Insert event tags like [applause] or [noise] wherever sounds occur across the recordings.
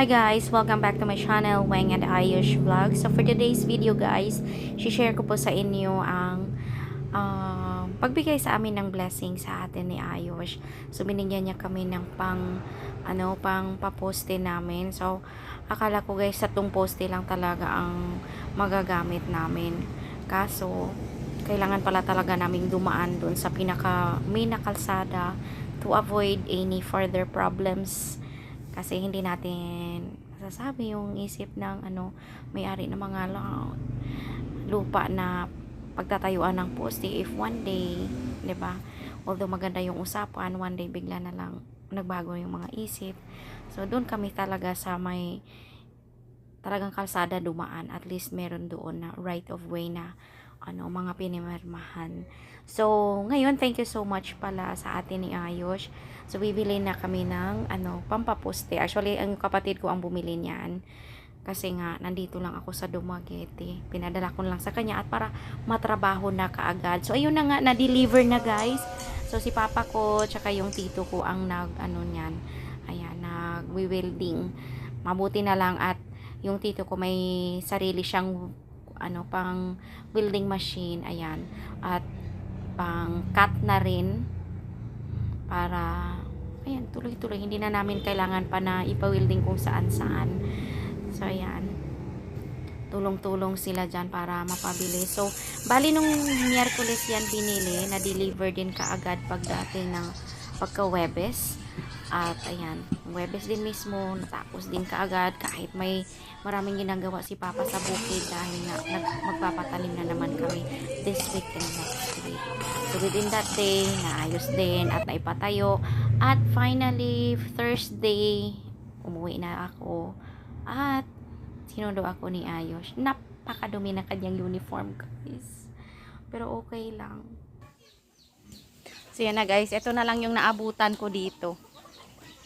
Hi guys! Welcome back to my channel, Wang and Ayush Vlog. So for today's video guys, share ko po sa inyo ang um, pagbigay sa amin ng blessing sa atin ni Ayush. So binigyan niya kami ng pang ano, pang paposte namin. So akala ko guys sa tong poste lang talaga ang magagamit namin. Kaso kailangan pala talaga naming dumaan doon sa pinaka main na kalsada to avoid any further problems kasi hindi natin masasabi yung isip ng ano may-ari ng mga lupa na pagtatayuan ng poste. If one day 'di ba although maganda yung usapan one day bigla na lang nagbago yung mga isip. So doon kami talaga sa may talagang kalsada dumaan. At least meron doon na right of way na ano mga pinimirmahan so ngayon thank you so much pala sa atin ni Ayos So, bibili na kami ng, ano, pampaposte. Actually, ang kapatid ko ang bumili niyan. Kasi nga, nandito lang ako sa Dumaguete. Pinadala ko lang sa kanya at para matrabaho na kaagad. So, ayun na nga, na-deliver na guys. So, si papa ko, tsaka yung tito ko ang nag, ano niyan, ayan, nag-welding. Mabuti na lang at yung tito ko may sarili siyang, ano, pang welding machine, ayan. At pang cut na rin para ayan, tuloy-tuloy. Hindi na namin kailangan pa na ipa-welding kung saan-saan. So, ayan. Tulong-tulong sila dyan para mapabili. So, bali nung Miyerkules yan binili, na-deliver din kaagad pagdating ng pagka-Webes. At, ayan, Webes din mismo, natapos din kaagad kahit may maraming ginagawa si Papa sa bukid dahil nga nag, magpapatalim na naman kami this week and next week. So, within that day, naayos din at naipatayo. At finally, Thursday, umuwi na ako. At sinundo ako ni Ayos. Napakadumi na kanyang uniform, guys. Pero okay lang. So, yan na guys. Ito na lang yung naabutan ko dito.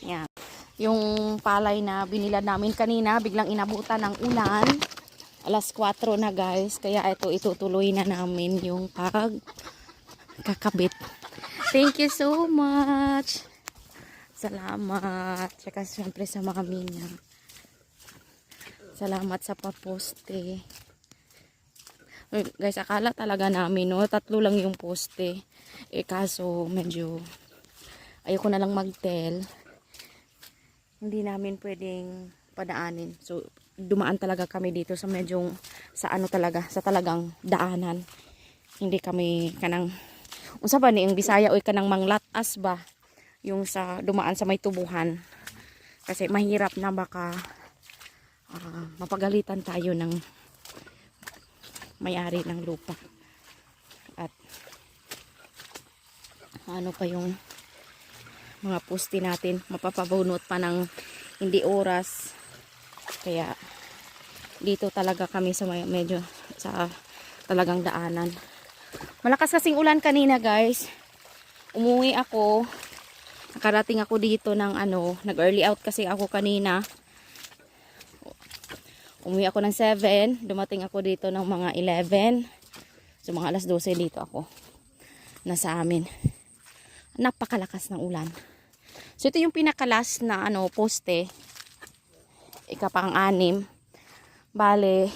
Yan. Yung palay na binila namin kanina, biglang inabutan ng ulan. Alas 4 na guys. Kaya ito itutuloy na namin yung pag kakabit. Thank you so much. Salamat. Tsaka siyempre sa mga minya. Salamat sa paposte. Uy, Guys, akala talaga namin, no? Tatlo lang yung poste. Eh, kaso, medyo ayoko na lang magtel. Hindi namin pwedeng padaanin. So, dumaan talaga kami dito sa medyo, sa ano talaga, sa talagang daanan. Hindi kami kanang unsa ba ni ang Bisaya oy kanang manglatas ba yung sa dumaan sa may tubuhan. Kasi mahirap na baka ah, mapagalitan tayo ng may-ari ng lupa. At ano pa yung mga poste natin? Mapapabunot pa ng hindi oras. Kaya dito talaga kami sa may, medyo sa talagang daanan. Malakas kasing ulan kanina guys. Umuwi ako. Nakarating ako dito ng ano, nag-early out kasi ako kanina. Umuwi ako ng 7. Dumating ako dito ng mga 11. So mga alas 12 dito ako. Nasa amin. Napakalakas ng ulan. So ito yung pinakalas na ano, poste. Ikapang anim. Bale,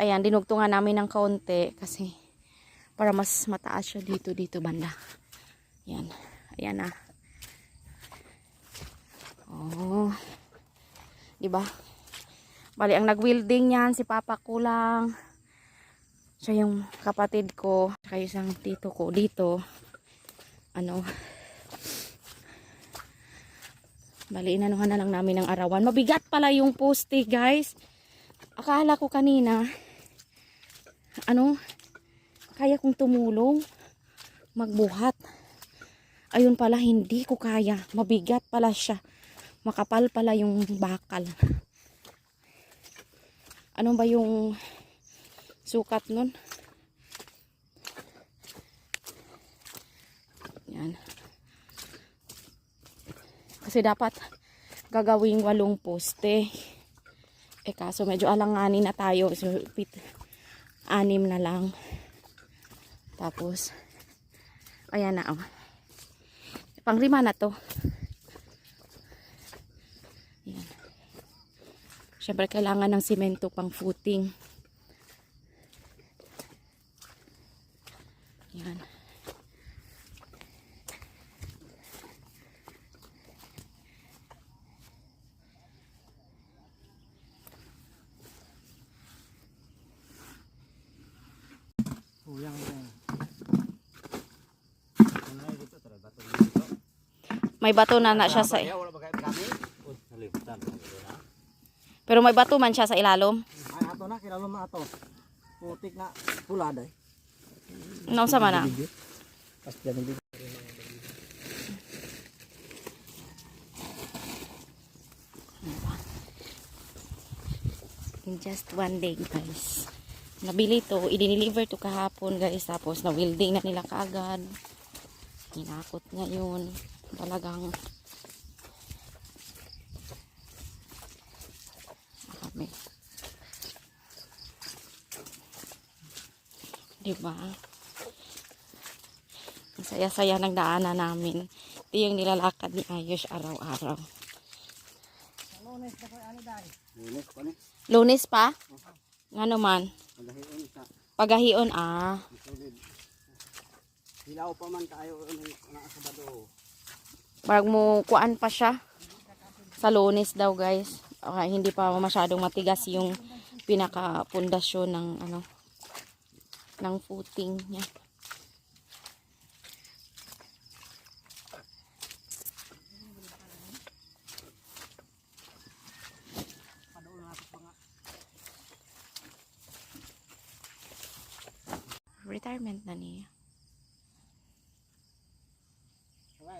ayan, dinugtungan namin ng kaunti kasi para mas mataas siya dito dito banda yan ayan na. Oh. Di ba bali ang nag-welding yan si papa ko lang siya yung kapatid ko. Saka isang tito ko dito. Ano? Bali inanuhan na lang namin ng arawan. Mabigat pala yung poste guys. Akala ko kanina ano? Kaya kong tumulong magbuhat ayun pala hindi ko kaya. Mabigat pala siya. Makapal pala yung bakal. Ano ba yung sukat nun? Yan. Kasi dapat gagawing walong poste. Eh kaso medyo alanganin na tayo. So pit, anim na lang. Tapos, ayan na, oh. Panglima na to. Ayan. Siyempre, kailangan ng simento pang footing. Yan. Kuyang yan. Ano na dito? Tara, bato dito. May bato na na siya sa... Pero may bato man siya sa ilalom. Ay, ato na. Kinalo na ato. Putik na pula day. Ano sa mana? In just one day, guys. Nabili to, i-deliver to kahapon, guys. Tapos, na-welding na nila kaagad. Hinakot ngayon. Talagang kami. Diba? Ang saya-saya ng daanan namin. Ito yung nilalakad ni Ayos araw-araw. Lunes kayo ano? Lunes pa. Lunes pa? Nga naman. Pagahion ah. Hilaw pa man tayo na sa bado. Parang mo kuan pa siya. Sa lunes daw guys. Okay, hindi pa masyadong matigas yung pinaka pundasyon ng ano ng footing niya. Retirement na niya.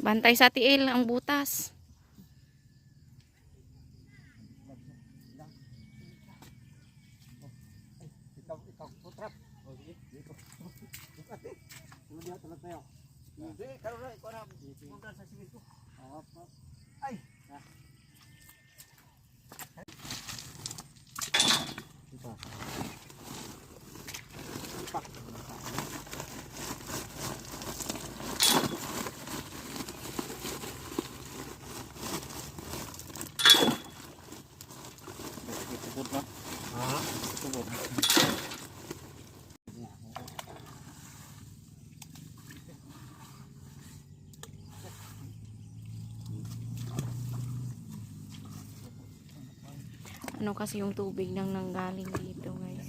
Bantay sa tiil ang butas. Hindi, karoon na, ikaw na, punta sa simento. Oo, Ano kasi yung tubig nang nanggaling dito guys.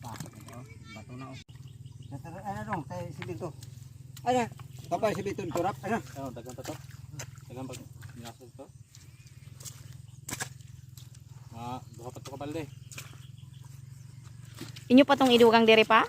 Pa, bato na ano dong, kay si Bito. Ano? Papay si Bito turap. Ano? Ano, dagang to to? Dagang pag to? Mga duha pa to kabalde. Inyo pa tong idugang dere pa?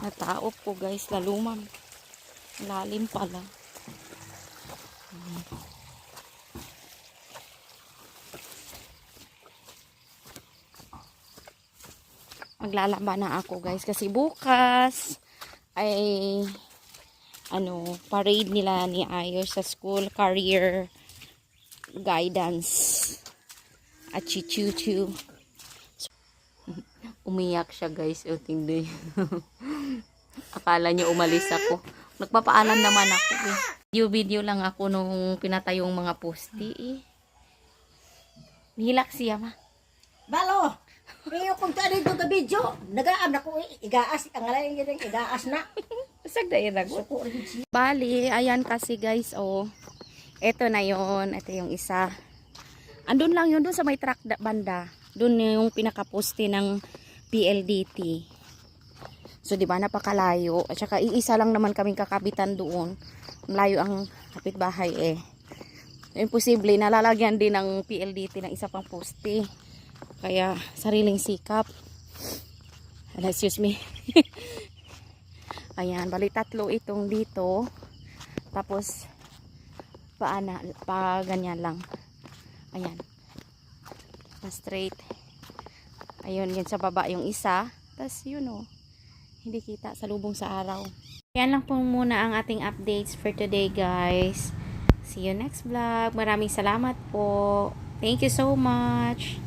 ko. Nataop po guys, lalumam. Lalim pala. Maglalaba na ako guys kasi bukas ay ano, parade nila ni Ayos sa school career guidance at chichuchu. Umiyak siya guys. O, tingnan. [laughs] Akala niya umalis ako. Nagpapaalam naman ako eh. Video-video lang ako nung pinatayong mga posti eh. Nihilak siya ma. Balo! Pero kung tani do ka video, nagaam na ko eh, igaas ang ngalan yung igaas na. [laughs] Basag na siya. Bali, ayan kasi guys, oh. Ito na yon Ito yung isa. Andun lang yun, dun sa may truck da- banda. Dun yung pinakaposte ng PLDT. So, di ba, napakalayo. At saka, iisa lang naman kaming kakabitan doon. Malayo ang kapitbahay eh. Imposible, nalalagyan din ng PLDT ng isa pang poste. Kaya, sariling sikap. Ano, excuse me. [laughs] Ayan, bali tatlo itong dito. Tapos, paana, pa ganyan lang. Ayan. Pa straight. Ayun, yun sa baba yung isa. Tapos, yun o. Hindi kita sa lubong sa araw. Yan lang po muna ang ating updates for today, guys. See you next vlog. Maraming salamat po. Thank you so much.